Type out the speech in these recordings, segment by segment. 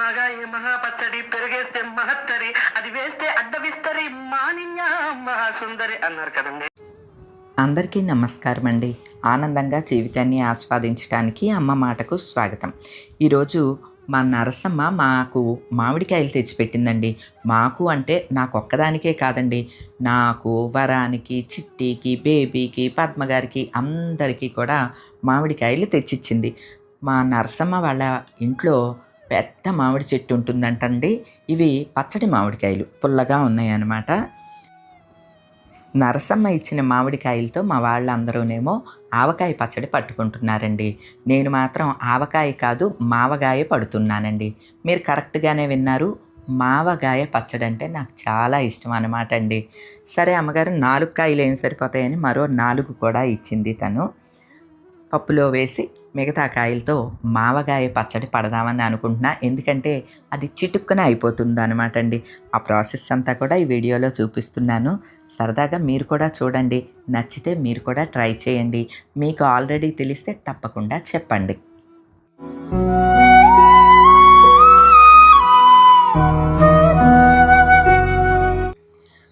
మగాయి మహాపచ్చడి పెరిగేస్తే మహత్తరి అది వేస్తే అడ్డవిస్తరి మానిన్య మహాసుందరి అన్నారు కదండి. అందరికీ నమస్కారం అండి. ఆనందంగా జీవితాన్ని ఆస్వాదించడానికి అమ్మ మాటకు స్వాగతం. ఈరోజు మా నరసమ్మ మాకు మామిడికాయలు తెచ్చిపెట్టిందండి. మాకు అంటే నాకు ఒక్కదానికే కాదండి. నాకు వరానికి చిట్టికి బేబీకి పద్మగారికి అందరికీ కూడా మామిడికాయలు తెచ్చిచ్చింది. మా నరసమ్మ వాళ్ళ ఇంట్లో పెద్ద మామిడి చెట్టు ఉంటుందంటండి. ఇవి పచ్చడి మామిడికాయలు. పుల్లగా ఉన్నాయన్నమాట. నరసమ్మ ఇచ్చిన మామిడికాయలతో మా వాళ్ళందరూనేమో ఆవకాయ పచ్చడి పట్టుకుంటున్నారండి. నేను మాత్రం ఆవకాయ కాదు మావగాయ పడుతున్నానండి. మీరు కరెక్ట్గానే విన్నారు. మావగాయ పచ్చడి అంటే నాకు చాలా ఇష్టం అనమాట అండి సరే అమ్మగారు నాలుగు కాయలు ఏం సరిపోతాయని మరో నాలుగు కూడా ఇచ్చింది తను. పప్పులో వేసి మిగతా కాయలతో మావగాయ పచ్చడి పడదామని అనుకుంటున్నా. ఎందుకంటే అది చిటుక్కున అయిపోతుంది అనమాట అండి. ఆ ప్రాసెస్ అంతా కూడా ఈ వీడియోలో చూపిస్తున్నాను. సరదాగా మీరు కూడా చూడండి. నచ్చితే మీరు కూడా ట్రై చేయండి. మీకు ఆల్రెడీ తెలిస్తే తప్పకుండా చెప్పండి.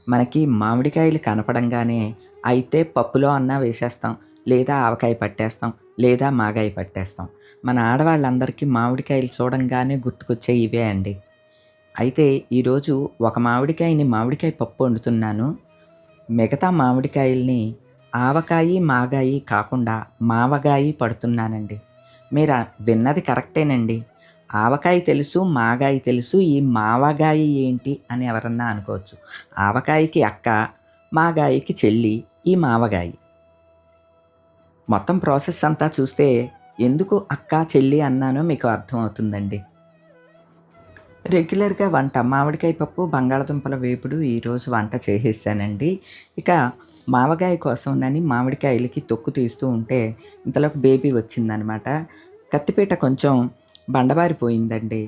మనకి మామిడికాయలు కనపడంగానే అయితే పప్పులో అన్నా వేసేస్తాం. లేదా ఆవకాయ పట్టేస్తాం లేదా మాగాయ పట్టేస్తాం. మన ఆడవాళ్ళందరికీ మామిడికాయలు చూడంగానే గుర్తుకొచ్చే ఇవే అండి. అయితే ఈరోజు ఒక మామిడికాయని మామిడికాయ పప్పు వండుతున్నాను. మిగతా మామిడికాయల్ని ఆవకాయి మాగాయి కాకుండా మావగాయి పడుతున్నానండి. మీరు విన్నది కరెక్టేనండి. ఆవకాయ తెలుసు మాగాయ తెలుసు ఈ మావగాయి ఏంటి అని ఎవరన్నా అనుకోవచ్చు. ఆవకాయకి అక్క మాగాయికి చెల్లి ఈ మావగాయి. మొత్తం ప్రాసెస్ అంతా చూస్తే ఎందుకు అక్క చెల్లి అన్నానో మీకు అర్థమవుతుందండి. రెగ్యులర్గా వంట మామిడికాయ పప్పు బంగాళదుంపల వేపుడు ఈరోజు వంట చేసేసానండి. ఇక మావగాయ కోసం నని మామిడికాయలకి తొక్కు తీస్తూ ఉంటే ఇంతలోకి బేబీ వచ్చిందనమాట. కత్తిపీట కొంచెం బండబారిపోయిందండి.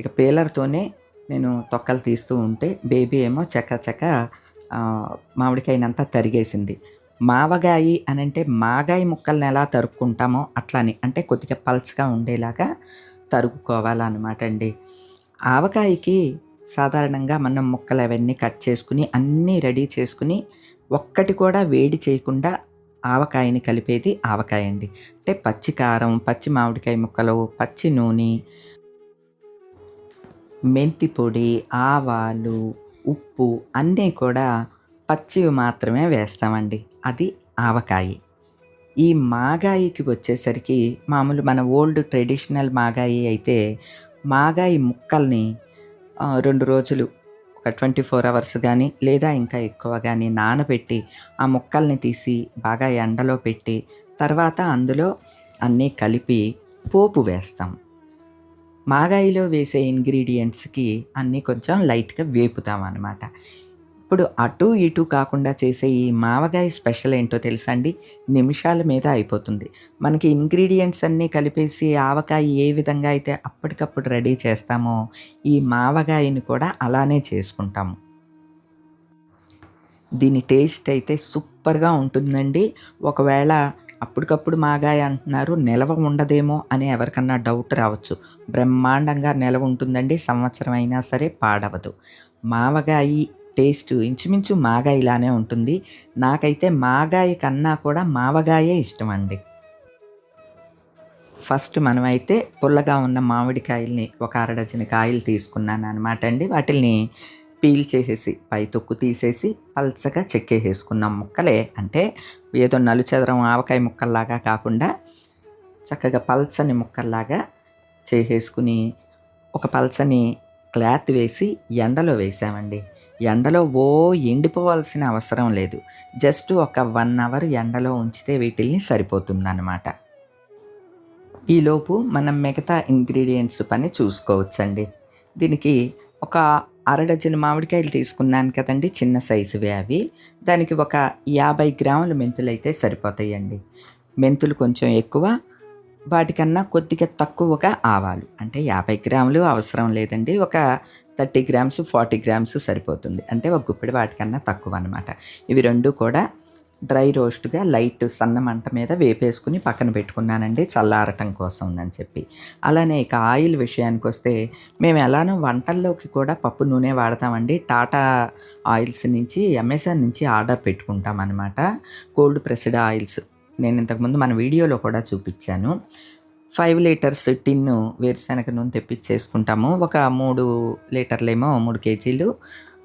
ఇక పీలర్తోనే నేను తొక్కలు తీస్తూ ఉంటే బేబీ ఏమో చక్క చక్క మామిడికాయనంతా తరిగేసింది. మావగాయి అని అంటే మాగాయి ముక్కల్ని ఎలా తరుక్కుంటామో అట్లాని అంటే కొద్దిగా పల్చగా ఉండేలాగా తరుక్కోవాలన్నమాట అండి. ఆవకాయకి సాధారణంగా మనం ముక్కలు అవన్నీ కట్ చేసుకుని అన్నీ రెడీ చేసుకుని ఒక్కటి కూడా వేడి చేయకుండా ఆవకాయని కలిపేది ఆవకాయ అండి. అంటే పచ్చి కారం పచ్చి మామిడికాయ ముక్కలు పచ్చి నూనె మెంతి పొడి ఆవాలు ఉప్పు అన్నీ కూడా పచ్చివి మాత్రమే వేస్తామండి. అది ఆవకాయి. ఈ మాగాయికి వచ్చేసరికి మామూలు మన ఓల్డ్ ట్రెడిషనల్ మాగాయి అయితే మాగాయి ముక్కల్ని రెండు రోజులు ఒక ట్వంటీ ఫోర్ అవర్స్ కానీ లేదా ఇంకా ఎక్కువ కానీ నానబెట్టి ఆ ముక్కల్ని తీసి బాగా ఎండలో పెట్టి తర్వాత అందులో అన్నీ కలిపి పోపు వేస్తాం. మాగాయిలో వేసే ఇంగ్రీడియంట్స్కి అన్నీ కొంచెం లైట్గా వేపుతాం అన్నమాట ఇప్పుడు అటు ఇటు కాకుండా చేసే ఈ మావగాయ స్పెషల్ ఏంటో తెలుసా అండి నిమిషాల మీద అయిపోతుంది. మనకి ఇంగ్రీడియంట్స్ అన్నీ కలిపేసి ఆవకాయ ఏ విధంగా అయితే అప్పటికప్పుడు రెడీ చేస్తామో ఈ మావగాయని కూడా అలానే చేసుకుంటాము. దీని టేస్ట్ అయితే సూపర్గా ఉంటుందండి. ఒకవేళ అప్పటికప్పుడు మాగాయ అంటున్నారు నిలవ ఉండదేమో అని ఎవరికన్నా డౌట్ రావచ్చు. బ్రహ్మాండంగా నిలవ ఉంటుందండి సంవత్సరం అయినా సరే పాడవదు. మావగాయి టేస్ట్ ఇంచుమించు మాగాయిలానే ఉంటుంది. నాకైతే మాగాయ కన్నా కూడా మావగాయే ఇష్టం అండి ఫస్ట్ మనమైతే పుల్లగా ఉన్న మామిడికాయల్ని ఒక అరడజన కాయలు తీసుకున్నాను అనమాట అండి. వాటిల్ని పీల్ చేసేసి పై తొక్కు తీసేసి పల్చగా చెక్కేసేసుకున్నాం ముక్కలే. అంటే ఏదో నలుచదరం ఆవకాయ ముక్కల్లాగా కాకుండా చక్కగా పల్చని ముక్కల్లాగా చేసేసుకుని ఒక పల్చని క్లాత్ వేసి ఎండలో వేసామండి. ఎండలో ఓ ఎండిపోవాల్సిన అవసరం లేదు. జస్ట్ ఒక వన్ అవర్ ఎండలో ఉంచితే వీటిల్ని సరిపోతుందన్నమాట. ఈలోపు మనం మిగతా ఇంగ్రీడియంట్స్ పని చూసుకోవచ్చండి. దీనికి ఒక అర డజన్ మామిడికాయలు తీసుకున్నాను కదండి చిన్న సైజువే అవి. దానికి ఒక యాభై గ్రాముల మెంతులు అయితే సరిపోతాయండి. మెంతులు కొంచెం ఎక్కువ వాటికన్నా కొద్దిగా తక్కువగా ఆవాలు. అంటే యాభై గ్రాములు అవసరం లేదండి. ఒక థర్టీ గ్రామ్స్ ఫార్టీ గ్రామ్స్ సరిపోతుంది. అంటే ఒక గుప్పెడు వాటికన్నా తక్కువ అనమాట ఇవి రెండు కూడా డ్రై రోస్ట్గా లైట్ సన్న మంట మీద వేపేసుకుని పక్కన పెట్టుకున్నానండి. చల్లారటం కోసం అని చెప్పి. అలానే ఇక ఆయిల్ విషయానికి వస్తే మేము ఎలానో వంటల్లోకి కూడా పప్పు నూనె వాడతామండి. టాటా ఆయిల్స్ నుంచి అమెజాన్ నుంచి ఆర్డర్ పెట్టుకుంటాం అనమాట కోల్డ్ ప్రెస్డ్ ఆయిల్స్. నేను ఇంతకుముందు మన వీడియోలో కూడా చూపించాను. ఫైవ్ లీటర్స్ టిన్ను వేరుశనగ నూనె తెప్పించేసుకుంటాము. ఒక మూడు లీటర్లేమో మూడు కేజీలు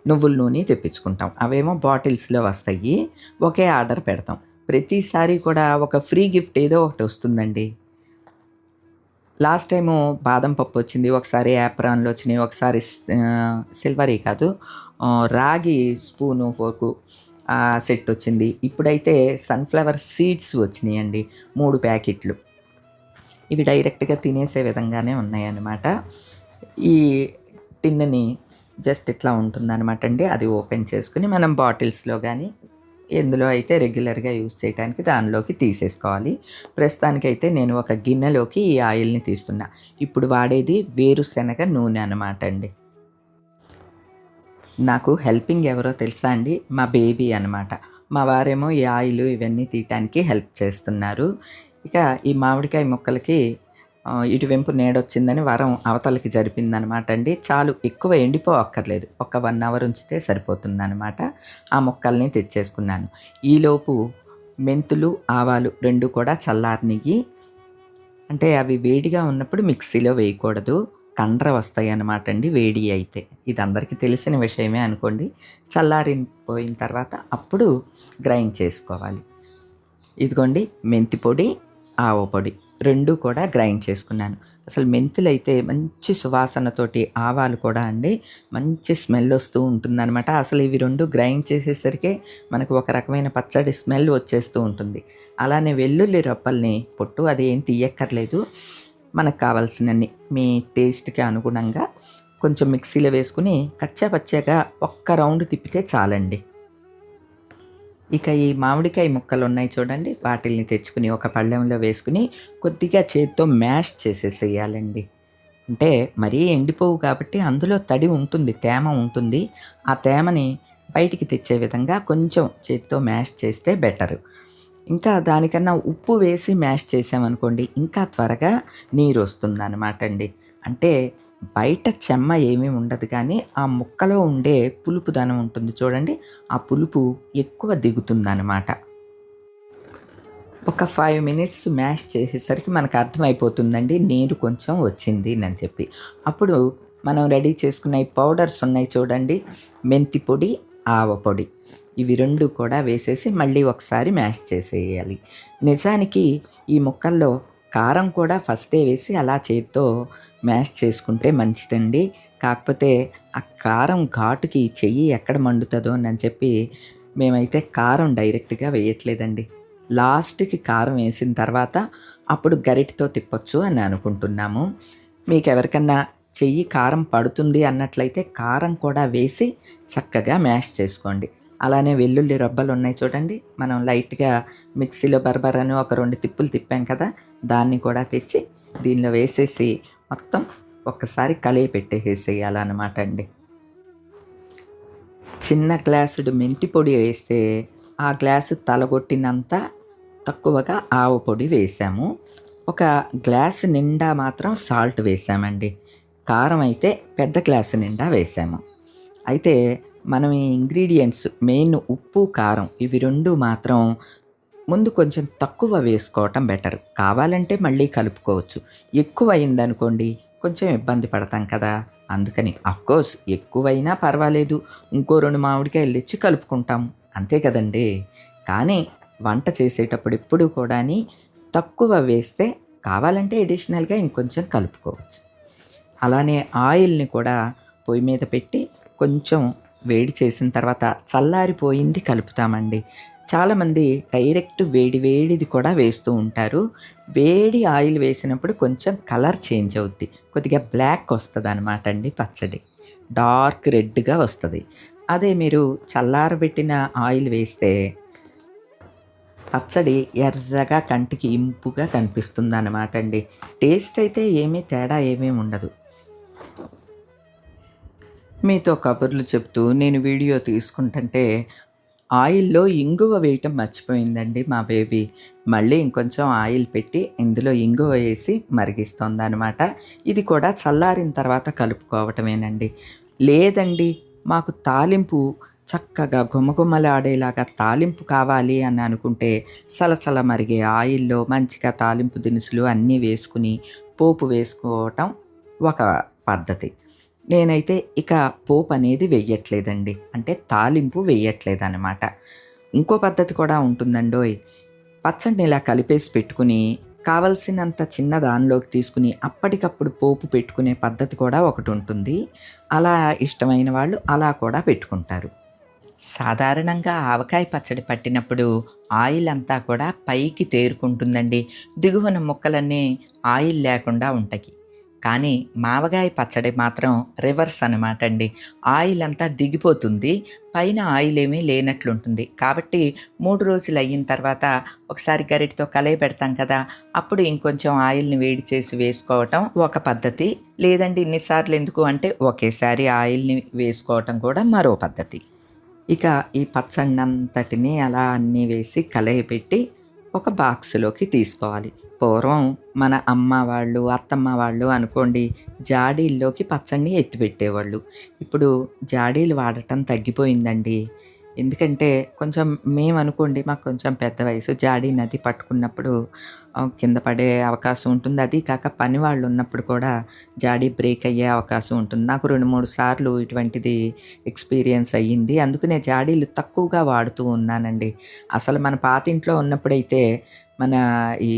నువ్వుల నూనె తెప్పించుకుంటాం. అవేమో బాటిల్స్లో వస్తాయి. ఒకే ఆర్డర్ పెడతాం. ప్రతిసారి కూడా ఒక ఫ్రీ గిఫ్ట్ ఏదో ఒకటి వస్తుందండి. లాస్ట్ టైము బాదం పప్పు వచ్చింది. ఒకసారి యాప్రాన్లు వచ్చినాయి. ఒకసారి సిల్వరీ కాదు. రాగి స్పూను ఫోర్కు సెట్ వచ్చింది. ఇప్పుడైతే సన్ఫ్లవర్ సీడ్స్ వచ్చినాయండి మూడు ప్యాకెట్లు. ఇవి డైరెక్ట్గా తినేసే విధంగానే ఉన్నాయన్నమాట. ఈ టిన్ని జస్ట్ ఇట్లా ఉంటుందన్నమాట అండి. అది ఓపెన్ చేసుకుని మనం బాటిల్స్లో కానీ ఎందులో అయితే రెగ్యులర్గా యూజ్ చేయడానికి దానిలోకి తీసేసుకోవాలి. ప్రస్తుతానికైతే నేను ఒక గిన్నెలోకి ఈ ఆయిల్ని తీస్తున్నా. ఇప్పుడు వాడేది వేరుశనగ నూనె అనమాట అండి. నాకు హెల్పింగ్ ఎవరో తెలుసా అండి? మా బేబీ అనమాట మా వారేమో ఈ ఆయిల్ ఇవన్నీ తీయటానికి హెల్ప్ చేస్తున్నారు. ఇక ఈ మామిడికాయ ముక్కలకి ఇటువెంపు నేడొచ్చిందని వరం అవతలకి జరిపిందనమాట అండి. చాలు ఎక్కువ ఎండిపో అక్కర్లేదు ఒక వన్ అవర్ ఉంచితే సరిపోతుందనమాట ఆ ముక్కల్ని తెచ్చేసుకున్నాను. ఈలోపు మెంతులు ఆవాలు రెండు కూడా చల్లారనిగి అంటే అవి వేడిగా ఉన్నప్పుడు మిక్సీలో వేయకూడదు. కండ్ర వస్తాయి అన్నమాట అండి వేడి అయితే. ఇది అందరికీ తెలిసిన విషయమే అనుకోండి. చల్లారిపోయిన తర్వాత అప్పుడు గ్రైండ్ చేసుకోవాలి. ఇదిగోండి మెంతి పొడి ఆవ పొడి రెండు కూడా గ్రైండ్ చేసుకున్నాను. అసలు మెంతులు అయితే మంచి సువాసనతోటి ఆవాలు కూడా అండి మంచి స్మెల్ వస్తూ ఉంటుందన్నమాట. అసలు ఇవి రెండు గ్రైండ్ చేసేసరికి మనకు ఒక రకమైన పచ్చడి స్మెల్ వచ్చేస్తూ ఉంటుంది. అలానే వెల్లుల్లి రొప్పల్ని పొట్టు అది ఏం తీయక్కర్లేదు. మనకు కావాల్సినన్ని మీ టేస్ట్కి అనుగుణంగా కొంచెం మిక్సీలో వేసుకుని కచ్చా పచ్చాగా ఒక్క రౌండ్ తిప్పితే చాలండి. ఇక ఈ మామిడికాయ ముక్కలు ఉన్నాయి చూడండి. వాటిల్ని తెచ్చుకుని ఒక పళ్ళెంలో వేసుకుని కొద్దిగా చేత్తో మ్యాష్ చేసేసేయాలండి. అంటే మరీ ఎండిపోవు కాబట్టి అందులో తడి ఉంటుంది తేమ ఉంటుంది. ఆ తేమని బయటికి తెచ్చే విధంగా కొంచెం చేతితో మ్యాష్ చేస్తే బెటర్. ఇంకా దానికన్నా ఉప్పు వేసి మ్యాష్ చేసామనుకోండి ఇంకా త్వరగా నీరు వస్తుంది అనమాట అండి. అంటే బయట చెమ్మ ఏమీ ఉండదు కానీ ఆ ముక్కలో ఉండే పులుపుదనం ఉంటుంది చూడండి ఆ పులుపు ఎక్కువ దిగుతుందన్నమాట. ఒక ఫైవ్ మినిట్స్ మ్యాష్ చేసేసరికి మనకు అర్థమైపోతుందండి నీరు కొంచెం వచ్చింది అని చెప్పి. అప్పుడు మనం రెడీ చేసుకున్న ఈ పౌడర్స్ ఉన్నాయి చూడండి మెంతి పొడి ఆవ పొడి. ఇవి రెండు కూడా వేసేసి మళ్ళీ ఒకసారి మ్యాష్ చేసేయాలి. నిజానికి ఈ ముక్కల్లో కారం కూడా ఫస్టే వేసి అలా చేతితో మ్యాష్ చేసుకుంటే మంచిదండి. కాకపోతే ఆ కారం ఘాటుకి చెయ్యి ఎక్కడ మండుతుందో అని చెప్పి మేమైతే కారం డైరెక్ట్గా వేయట్లేదండి. లాస్ట్కి కారం వేసిన తర్వాత అప్పుడు గరిటతో తిప్పొచ్చు అని అనుకుంటున్నాము. మీకు ఎవరికన్నా చెయ్యి కారం పడుతుంది అన్నట్లయితే కారం కూడా వేసి చక్కగా మ్యాష్ చేసుకోండి. అలానే వెల్లుల్లి రబ్బలు ఉన్నాయి చూడండి. మనం లైట్గా మిక్సీలో బర్బర్ అని ఒక రెండు తిప్పులు తిప్పాం కదా దాన్ని కూడా తెచ్చి దీనిలో వేసేసి మొత్తం ఒక్కసారి కలిగి పెట్టేసేయాలన్నమాట అండి. చిన్న గ్లాసుడు మెంతి పొడి వేస్తే ఆ గ్లాసు తలగొట్టినంత తక్కువగా ఆవు పొడి వేసాము. ఒక గ్లాస్ నిండా మాత్రం సాల్ట్ వేసామండి. కారం అయితే పెద్ద గ్లాసు నిండా వేసాము. అయితే మనం ఈ ఇంగ్రీడియంట్స్ మెయిన్ ఉప్పు కారం ఇవి రెండు మాత్రం ముందు కొంచెం తక్కువ వేసుకోవటం బెటర్ కావాలంటే మళ్ళీ కలుపుకోవచ్చు. ఎక్కువ అయిందనుకోండి కొంచెం ఇబ్బంది పడతాం కదా. అందుకని అఫ్కోర్స్ ఎక్కువైనా పర్వాలేదు. ఇంకో రెండు మామిడికాయలు తెచ్చి కలుపుకుంటాం. అంతే కదండి. కానీ వంట చేసేటప్పుడు ఎప్పుడు కూడా తక్కువ వేస్తే కావాలంటే ఎడిషనల్గా ఇంకొంచెం కలుపుకోవచ్చు. అలానే ఆయిల్ని కూడా పొయ్యి మీద పెట్టి కొంచెం వేడి చేసిన తర్వాత చల్లారిపోయింది కలుపుతామండి. చాలామంది డైరెక్ట్ వేడి వేడిది కూడా వేస్తూ ఉంటారు. వేడి ఆయిల్ వేసినప్పుడు కొంచెం కలర్ చేంజ్ అవుద్ది. కొద్దిగా బ్లాక్ వస్తుంది అనమాట అండి పచ్చడి. డార్క్ రెడ్గా వస్తుంది. అదే మీరు చల్లారబెట్టిన ఆయిల్ వేస్తే పచ్చడి ఎర్రగా కంటికి ఇంపుగా కనిపిస్తుంది అనమాట అండి. టేస్ట్ అయితే ఏమీ తేడా ఏమీ ఉండదు. మీతో కబుర్లు చెప్తూ నేను వీడియో తీసుకుంటుంటే ఆయిల్‌లో ఇంగువ వేయటం మర్చిపోయిందండి మా బేబీ. మళ్ళీ ఇంకొంచెం ఆయిల్ పెట్టి ఇందులో ఇంగువ వేసి మరిగిస్తోందనమాట. ఇది కూడా చల్లారిన తర్వాత కలుపుకోవటమేనండి. లేదండి మాకు తాలింపు చక్కగా గుమగుమలాడేలాగా తాలింపు కావాలి అని అనుకుంటే సలసల మరిగే ఆయిల్‌లో మంచిగా తాలింపు దినుసులు అన్నీ వేసుకుని పోపు వేసుకోవటం ఒక పద్ధతి. నేనైతే ఇక పోపు అనేది వెయ్యట్లేదండి. అంటే తాలింపు వెయ్యట్లేదనమాట. ఇంకో పద్ధతి కూడా ఉంటుందండోయ్! పచ్చడిని ఇలా కలిపేసి పెట్టుకుని కావాల్సినంత చిన్న దానిలోకి తీసుకుని అప్పటికప్పుడు పోపు పెట్టుకునే పద్ధతి కూడా ఒకటి ఉంటుంది అలా ఇష్టమైన వాళ్ళు అలా కూడా పెట్టుకుంటారు. సాధారణంగా ఆవకాయ పచ్చడి పట్టినప్పుడు ఆయిల్ అంతా కూడా పైకి తేరుకుంటుందండి. దిగువన ముక్కలన్నీ ఆయిల్ లేకుండా ఉంటాయి. కానీ మావగాయ పచ్చడి మాత్రం రివర్స్ అనమాట అండి. ఆయిల్ అంతా దిగిపోతుంది. పైన ఆయిల్ ఏమీ లేనట్లుంటుంది. కాబట్టి మూడు రోజులు అయిన తర్వాత ఒకసారి గరిటతో కలయి పెడతాం కదా! అప్పుడు ఇంకొంచెం ఆయిల్‌ని వేడి చేసి వేసుకోవటం ఒక పద్ధతి. లేదండి ఇన్నిసార్లు ఎందుకు అంటే ఒకేసారి ఆయిల్‌ని వేసుకోవటం కూడా మరో పద్ధతి. ఇక ఈ పచ్చడినంతటిని అలా అన్నీ వేసి కలయపెట్టి ఒక బాక్స్‌లోకి తీసుకోవాలి. పూర్వం మన అమ్మ వాళ్ళు, అత్తమ్మ వాళ్ళు అనుకోండి జాడీల్లోకి పచ్చడిని ఎత్తిపెట్టేవాళ్ళు. ఇప్పుడు జాడీలు వాడటం తగ్గిపోయిందండి. ఎందుకంటే కొంచెం మేము అనుకోండి మాకు కొంచెం పెద్ద వయసు జాడీ నది పట్టుకున్నప్పుడు కింద పడే అవకాశం ఉంటుంది. అది కాక పని వాళ్ళు ఉన్నప్పుడు కూడా జాడీ బ్రేక్ అయ్యే అవకాశం ఉంటుంది. నాకు 2, 3 సార్లు ఇటువంటిది ఎక్స్‌పీరియన్స్ అయ్యింది. అందుకనే జాడీలు తక్కువగా వాడుతూ ఉన్నానండి. అసలు మన పాతింట్లో ఉన్నప్పుడైతే మన ఈ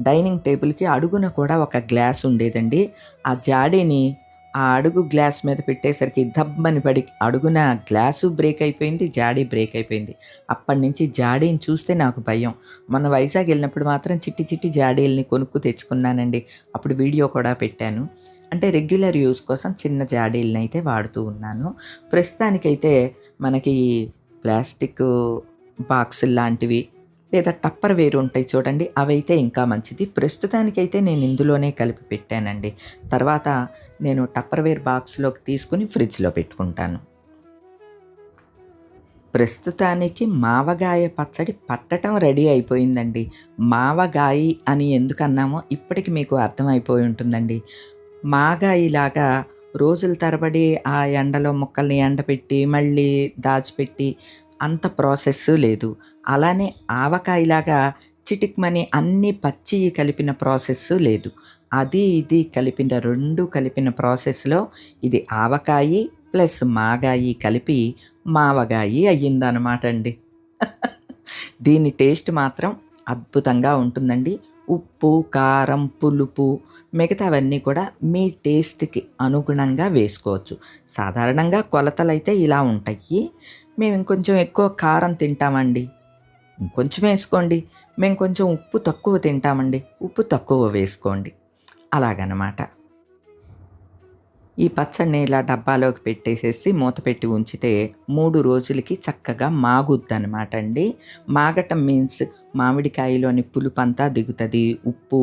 డైనింగ్ టేబుల్‌కి అడుగున కూడా ఒక గ్లాస్ ఉండేదండి. ఆ జాడీని ఆ అడుగు గ్లాస్ మీద పెట్టేసరికి దబ్బని పడి అడుగున గ్లాసు బ్రేక్ అయిపోయింది. జాడీ బ్రేక్ అయిపోయింది. అప్పటినుంచి జాడీని చూస్తే నాకు భయం. మన వైజాగ్ వెళ్ళినప్పుడు మాత్రం చిట్టి చిట్టి జాడీలని కొనుక్కు తెచ్చుకున్నానండి. అప్పుడు వీడియో కూడా పెట్టాను. అంటే రెగ్యులర్ యూస్ కోసం చిన్న జాడీలనైతే వాడుతూ ఉన్నాను. ప్రస్తుతానికైతే మనకి ప్లాస్టిక్ బాక్స్ లాంటివి లేదా టప్పర్ వేరు ఉంటాయి చూడండి. అవైతే ఇంకా మంచిది. ప్రస్తుతానికైతే నేను ఇందులోనే కలిపి పెట్టానండి. తర్వాత నేను టప్పర్ వేర్ బాక్స్‌లోకి తీసుకొని ఫ్రిడ్జ్‌లో పెట్టుకుంటాను. ప్రస్తుతానికి మావగాయ పచ్చడి పట్టటం రెడీ అయిపోయిందండి. మావగాయి అని ఎందుకన్నామో ఇప్పటికి మీకు అర్థమైపోయి ఉంటుందండి. మాగాయిలాగా రోజుల తరబడి ఆ ఎండలో ముక్కల్ని ఎండపెట్టి, మళ్ళీ దాచిపెట్టి అంత ప్రాసెస్ లేదు. అలానే ఆవకాయలాగా చిటిక్మని అన్ని పచ్చి కలిపిన ప్రాసెస్ లేదు. అది ఇది కలిపిన రెండు కలిపిన ప్రాసెస్‌లో ఇది ఆవకాయి ప్లస్ మాగాయి కలిపి మావగాయి అయ్యిందనమాట అండి. దీని టేస్ట్ మాత్రం అద్భుతంగా ఉంటుందండి. ఉప్పు, కారం, పులుపు మిగతావన్నీ కూడా మీ టేస్ట్‌కి అనుగుణంగా వేసుకోవచ్చు. సాధారణంగా కొలతలు అయితే ఇలా ఉంటాయి. మేము ఇంకొంచెం ఎక్కువ కారం తింటామండి. ఇంకొంచెం వేసుకోండి. మేము కొంచెం ఉప్పు తక్కువ తింటామండి. ఉప్పు తక్కువ వేసుకోండి. అలాగనమాట. ఈ పచ్చడిని ఇలా డబ్బాలోకి పెట్టేసేసి మూత పెట్టి ఉంచితే మూడు రోజులకి చక్కగా మాగుద్దనమాట అండి. మాగటం మీన్స్ మామిడికాయలోని పులుపంతా దిగుతుంది ఉప్పు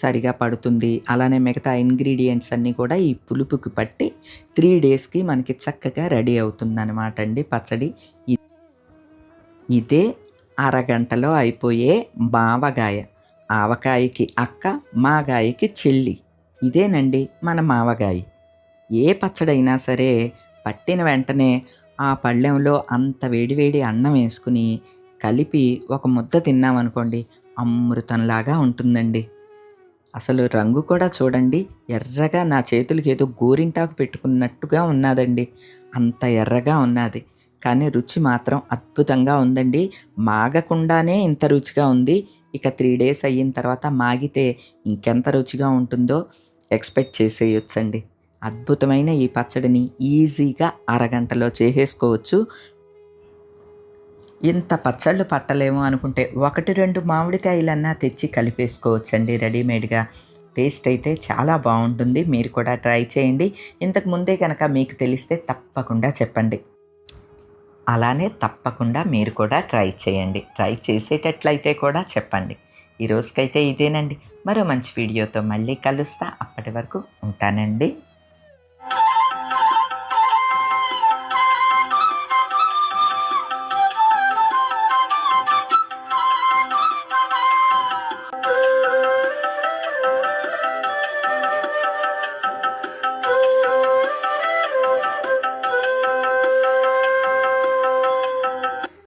సరిగా పడుతుంది. అలానే మిగతా ఇంగ్రీడియంట్స్ అన్నీ కూడా ఈ పులుపుకి పట్టి త్రీ డేస్‌కి మనకి చక్కగా రెడీ అవుతుందనమాట అండి పచ్చడి. ఇదే అరగంటలో అయిపోయే మావగాయ. ఆవకాయకి అక్క, మాగాయకి చెల్లి. ఇదేనండి మన మావగాయి. ఏ పచ్చడైనా సరే పట్టిన వెంటనే ఆ పళ్ళెంలో అంత వేడివేడి అన్నం వేసుకుని కలిపి ఒక ముద్ద తిన్నామనుకోండి అమృతంలాగా ఉంటుందండి. అసలు రంగు కూడా చూడండి ఎర్రగా నా చేతులకి ఏదో గోరింటాకు పెట్టుకున్నట్టుగా ఉన్నాదండి. అంత ఎర్రగా ఉన్నాది. కానీ రుచి మాత్రం అద్భుతంగా ఉందండి. మాగకుండానే ఇంత రుచిగా ఉంది. ఇక త్రీ డేస్ అయిన తర్వాత మాగితే ఇంకెంత రుచిగా ఉంటుందో ఎక్స్‌పెక్ట్ చేసేయొచ్చండి. అద్భుతమైన ఈ పచ్చడిని ఈజీగా అరగంటలో చేసేసుకోవచ్చు. ఇంత పచ్చళ్ళు పట్టలేము అనుకుంటే 1, 2 మామిడికాయలన్నా తెచ్చి కలిపేసుకోవచ్చండి రెడీమేడ్‌గా. టేస్ట్ అయితే చాలా బాగుంటుంది మీరు కూడా ట్రై చేయండి. ఇంతకు ముందే కనుక మీకు తెలిస్తే తప్పకుండా చెప్పండి. అలానే తప్పకుండా మీరు కూడా ట్రై చేయండి. ట్రై చేసేటట్లయితే కూడా చెప్పండి. ఈ రోజుకైతే ఇదేనండి. మరో మంచి వీడియోతో మళ్ళీ కలుస్తా. అప్పటి వరకు ఉంటానండి.